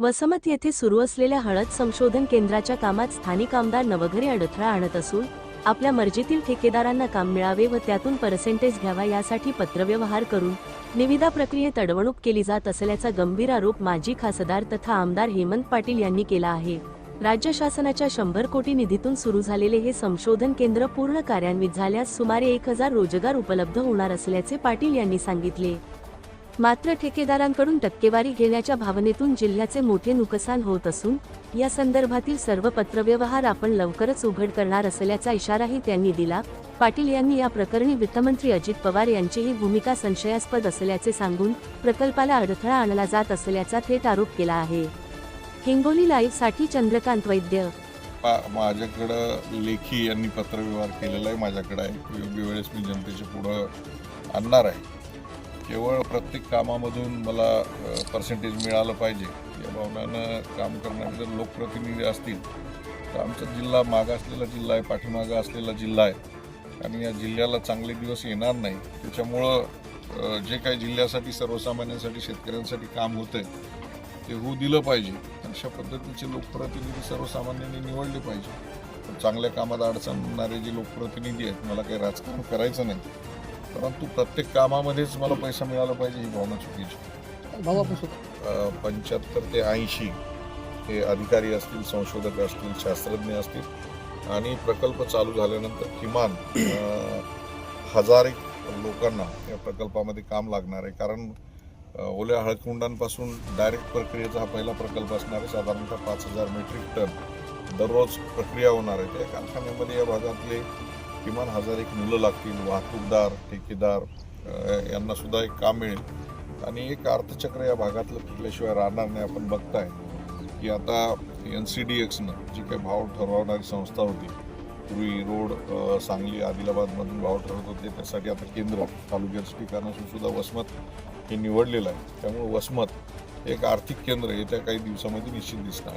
वसमत येथे सुरू असलेल्या हळद संशोधन केंद्राच्या कामात स्थानिक आमदार नवघरे अडथळा आणत असून आपल्या मर्जीतील ठेकेदारांना काम मिळावे व त्यातून पर्सेंटेज घ्यावा यासाठी पत्रव्यवहार करून निविदा प्रक्रियेत अडवणूक केली जात असल्याचा गंभीर आरोप माजी खासदार तथा आमदार हेमंत पाटील यांनी केला आहे. राज्य शासनाच्या शंभर कोटी निधीतून सुरू झालेले हे संशोधन केंद्र पूर्ण कार्यान्वित झाल्यास सुमारे एक हजार रोजगार उपलब्ध होणार असल्याचे पाटील यांनी सांगितले. मात्र ठेकेदारांकडून टक्केवारी घेण्याच्या भावनेतून जिल्ह्याचे मोठे नुकसान होत असून या संदर्भातील सर्व पत्रव्यवहार आपण लवकरच उघड करणार असल्याचा इशाराही त्यांनी दिला. पाटील यांनी या प्रकरणी वित्तमंत्री अजित पवार यांचीही भूमिका संशयास्पद असल्याचे सांगून प्रकल्पाला अडथळा आणला जात असल्याचा थेट आरोप केला आहे. हिंगोली लाईव्हसाठी चंद्रकांत वैद्य. माझ्याकडं लेखी यांनी पत्रव्यवहार केलेला आहे माझ्याकडे आहे. योग्य वेळेस मी जनतेच्या पुढं आणणार आहे. केवळ प्रत्येक कामामधून मला पर्सेंटेज मिळालं पाहिजे. या भावनानं काम करणारे जर लोकप्रतिनिधी असतील तर आमचा जिल्हा मागासलेला जिल्हा आहे पाठीमागा असलेला जिल्हा आहे. आणि या जिल्ह्याला चांगले दिवस येणार नाही. त्याच्यामुळं जे काही जिल्ह्यासाठी सर्वसामान्यांसाठी शेतकऱ्यांसाठी काम होतं ते होऊ दिलं पाहिजे. अशा पद्धतीचे लोकप्रतिनिधी सर्वसामान्यांनी निवडले पाहिजे. चांगल्या कामात अडचणणारे जे लोकप्रतिनिधी आहेत मला काही राजकारण करायचं नाही. परंतु प्रत्येक कामामध्येच मला पैसा मिळाला पाहिजे ही भावना चुकीची. पंच्याहत्तर ते ऐंशी हे अधिकारी असतील संशोधक असतील शास्त्रज्ञ असतील आणि प्रकल्प चालू झाल्यानंतर किमान हजार एक लोकांना या प्रकल्पामध्ये काम लागणार आहे. कारण ओल्या हळकुंडांपासून डायरेक्ट प्रक्रियेचा हा पहिला प्रकल्प असणार आहे. साधारणतः पाच हजार मेट्रिक टन दररोज प्रक्रिया होणार आहे. त्या कारखान्यामध्ये या भागातले किमान हजार एक मुलं लागतील वाहतूकदार ठेकेदार यांना सुद्धा एक काम मिळेल. आणि एक अर्थचक्र या भागातलं फिरल्याशिवाय राहणार नाही आपण बघताय. की आता एन सी डी एक्सनं जी काही भाव ठरवणारी संस्था होती पूर्वी रोड सांगली आदिलाबादमधून भाव ठरवत होते त्यासाठी आता केंद्र तालुक्याचं ठिकाण असून सुद्धा वसमत हे निवडलेलं आहे. त्यामुळे वसमत एक आर्थिक केंद्र येत्या काही दिवसामध्ये निश्चित दिसणार